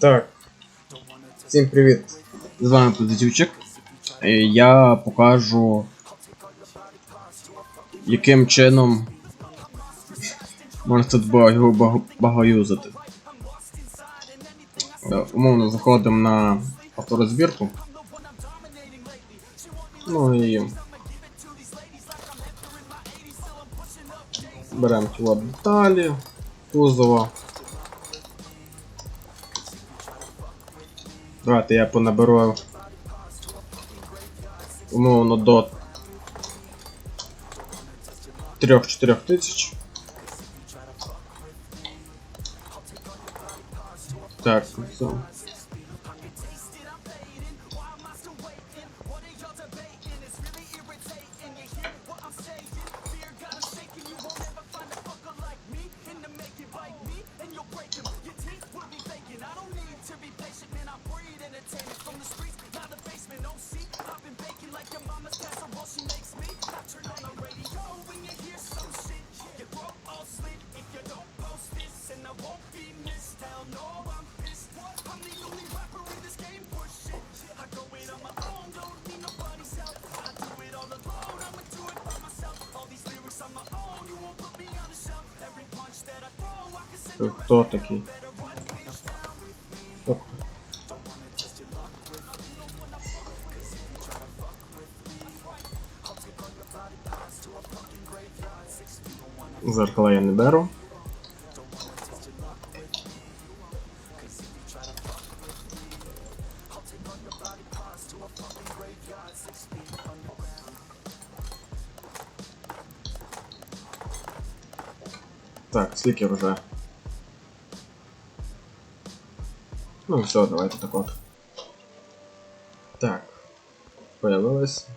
Так. Всім привіт. З вами Позитивчик. Е, Я покажу, яким чином можна тут баго, багоюзати. Е, Умовно заходимо на авторозбірку. Ну і. Беремо ті от деталі, кузова. Давайте я понаберу умовно до 3-4 тисяч. Так, все. Хто такий? Хто? Зеркала я не беру. Так, скільки вже? Ну все, давайте так от. Так. Появилось.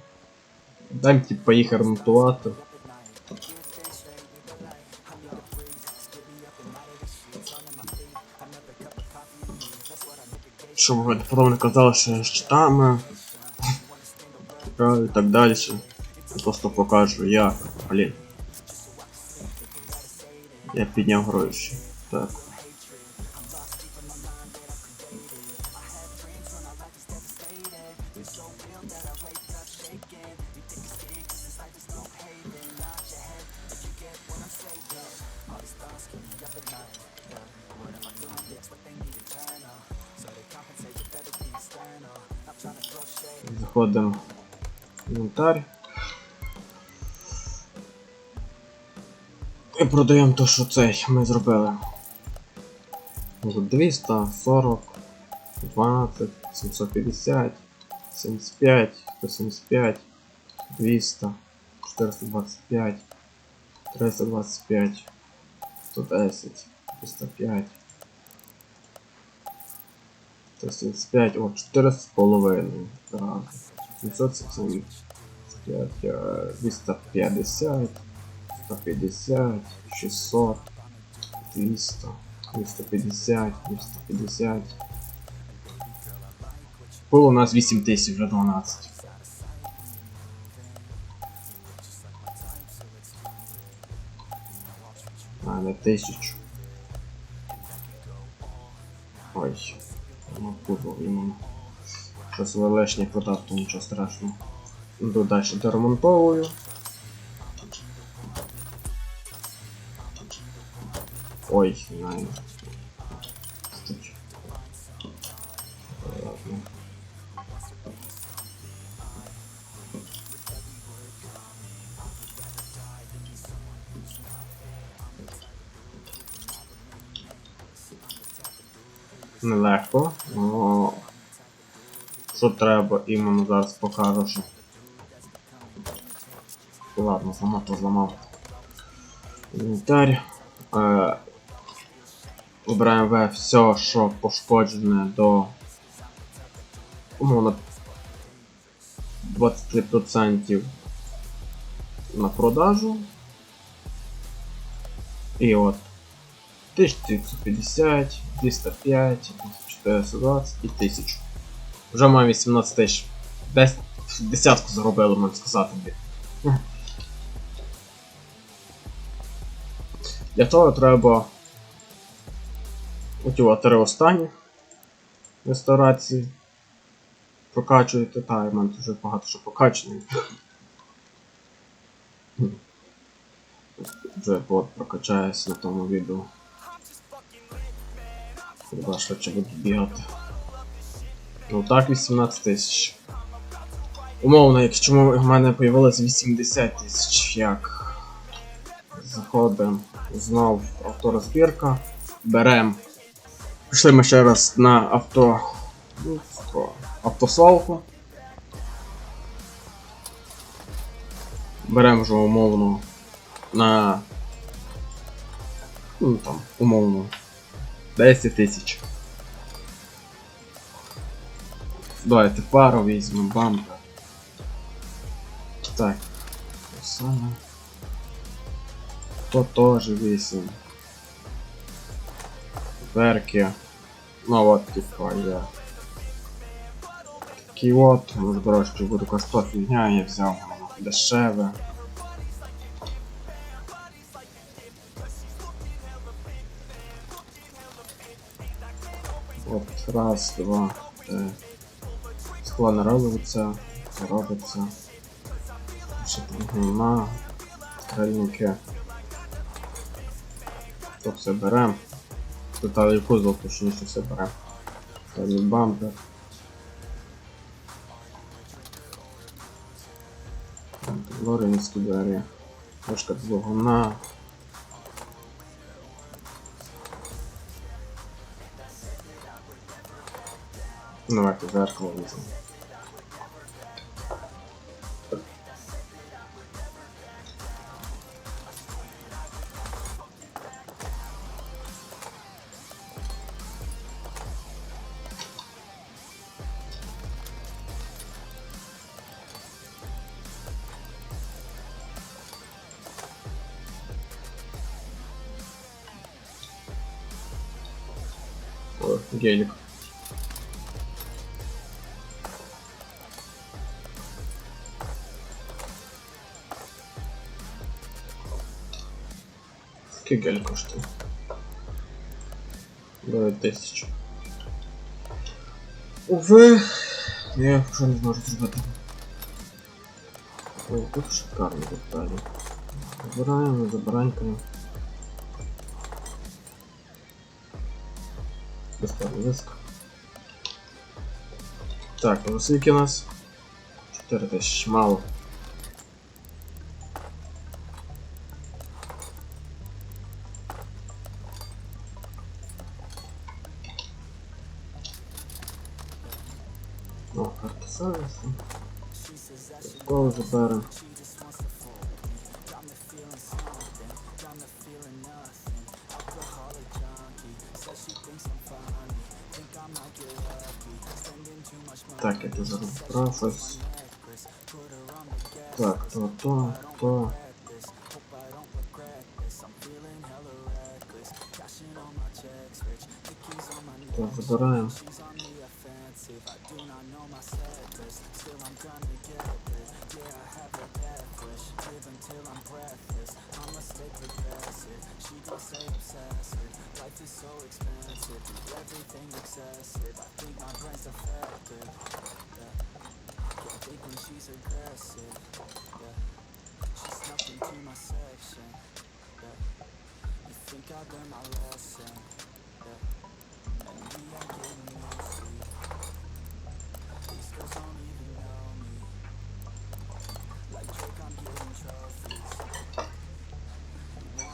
Дам типа їх ремонтувати. Щоб ви потім не казали, що я з читами. І так далі. Я просто покажу як. Блін. Я підняв гроші. Так. Заходимо в інвентар. І продаємо то, що цей ми зробили. За 240, 12, 750, 75, 175, 200, 425, 325, 110, 305, 375, о, 4 з половиною. Так. 775, е, 250, 150, 600, 200, 250, 250. Було у нас 8000 вже 12. А, не 1000. Ой. Ну, путав іменно. Щось лишнє продав, то нічого страшного. Йду далі доремонтовую. Ой, знаю. Нелегко, но що треба іменно зараз покажу, що. Ладно, зламав, то зламав. Інвентарь. Е, Обираємо все, що пошкоджене до умовно 20% на продажу. І от 1950, 205, 420 і 1000. Вже маю 18 тисяч. Десь десятку заробили, можна сказати. Для того треба от три останні. реставрації. Прокачуєте, та, в мене вже багато що прокачано. Вже бот прокачається на тому відео. Хіба швидше буду. Ну так, 18 тисяч. Умовно, якщо в мене появилось 80 тисяч, як заходимо знов авторозбірка, беремо. Пішли ми ще раз на авто. ну, автосвалку. Беремо вже умовно на. Ну там, умовно. 10 тисяч. Давайте пару візьмемо бампер. Так. Саме. То теж 8. Верки. Ну от типа я. Такий от, може дорожче буде коштувати фігня, я взяв дешеве. Раз, два, три. Скло не робиться, робиться. Ще двигуна, стрельники. То все берем. Деталі кузов, точніше все берем. Далі бампер. Лоренські двері. Трошка двигуна. Давайте зеркало візьмемо. Гелик. Гель коштує? 9 тисяч. Уви, я вже не зможу зробити. О, тут шикарно деталі. Забираємо, забаранькаємо. Доставлю диск. Так, ну у нас? 4 тисячі, мало. О, карта сервісу. Школу заберемо. Так, это забрав щось. Так, то, то, то. Так, забираємо.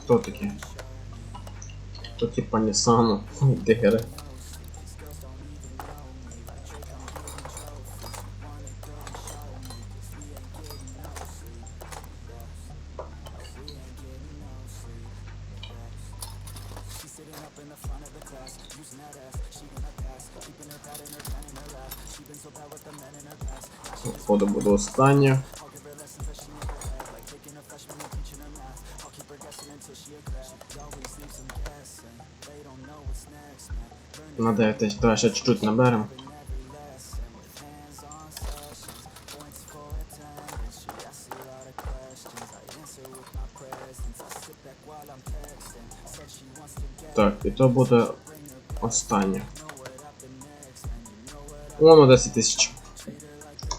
Хто такі? То типа не Нісану, дигери. Походу буде останнє. Надо это, давай ще чуть-чуть наберем. Так, і то буде останнє. Воно 10 тисяч.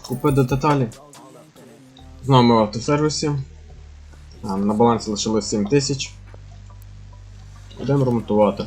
Купити деталі. Знову ми в автосервісі. На балансі лишилось 7 тисяч. Будемо ремонтувати.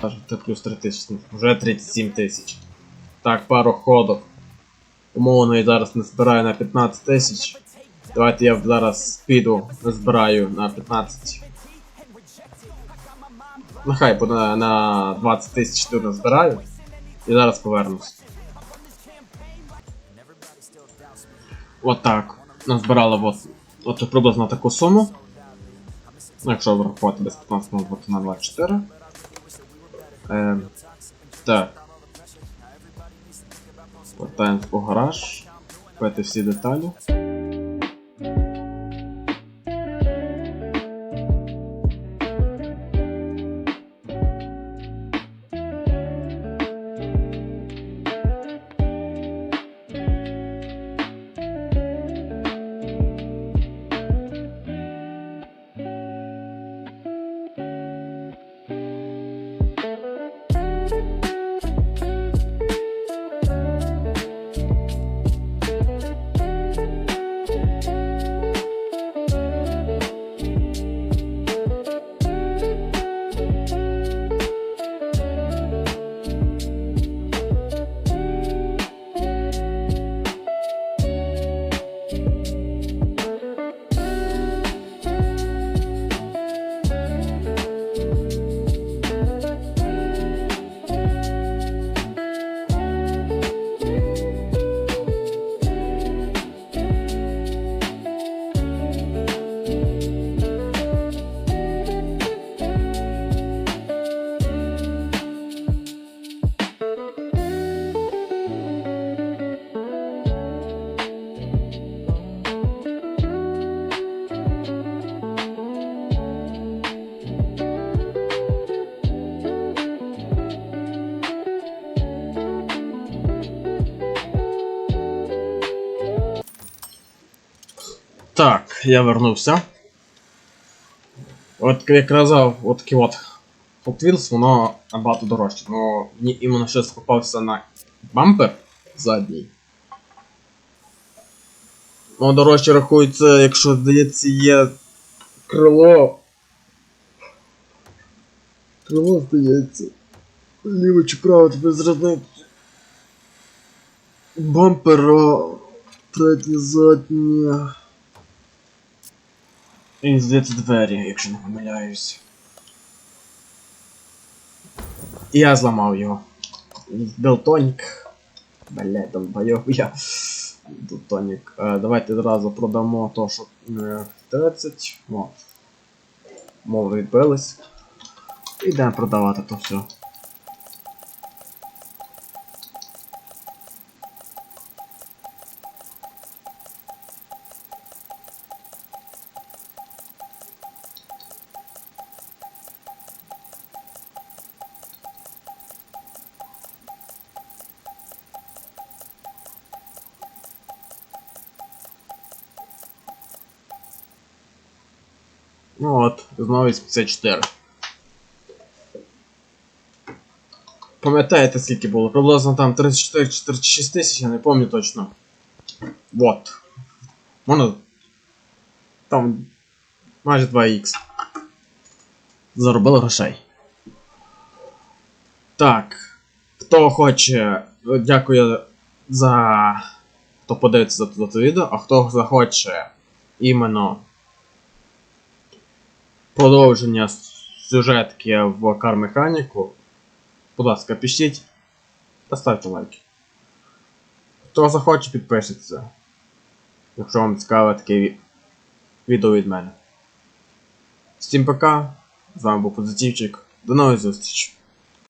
Це плюс 3 тисячі. Вже 37 тисяч. Так, пару ходок. Умовно я зараз не збираю на 15 тисяч. Давайте я зараз піду, збираю на 15. Нехай буде на, на 20 тисяч тут назбираю. І зараз повернусь. От так. Назбирали от, от приблизно таку суму. Якщо врахувати без 15 можна бути на 24. Ем, так. Вертаємось по гараж. Купити всі деталі. Я вернувся. От як казав, от такий от Hot Wheels, воно набагато дорожче. Ну, мені іменно щось попався на бампер задній. Ну, дорожче рахується, якщо здається, є крило. Крило здається. Ліво чи право тебе зрозуміти. Бампера. Третє заднє. І здається двері, якщо не помиляюсь. Я зламав його. Белтонік. Бля, долбойов я. Белтонік. Е, давайте одразу продамо то, що е, 30. О. Мови відбились. Ідемо продавати то все. Ну от, знову 54. Пам'ятаєте, скільки було? Приблизно там 34-46 тисяч, я не пам'ятаю точно. Вот. Можна. Там майже 2х. Заробили грошей. Так. Хто хоче, дякую за. Хто подивиться за це відео, а хто захоче іменно продовження сюжетки в Car Mechanic, будь ласка, пишіть та ставте лайки. Хто захоче, підпишеться. Якщо вам цікаве таке відео від мене. Всім пока. З вами був Позитивчик. До нових зустрічей.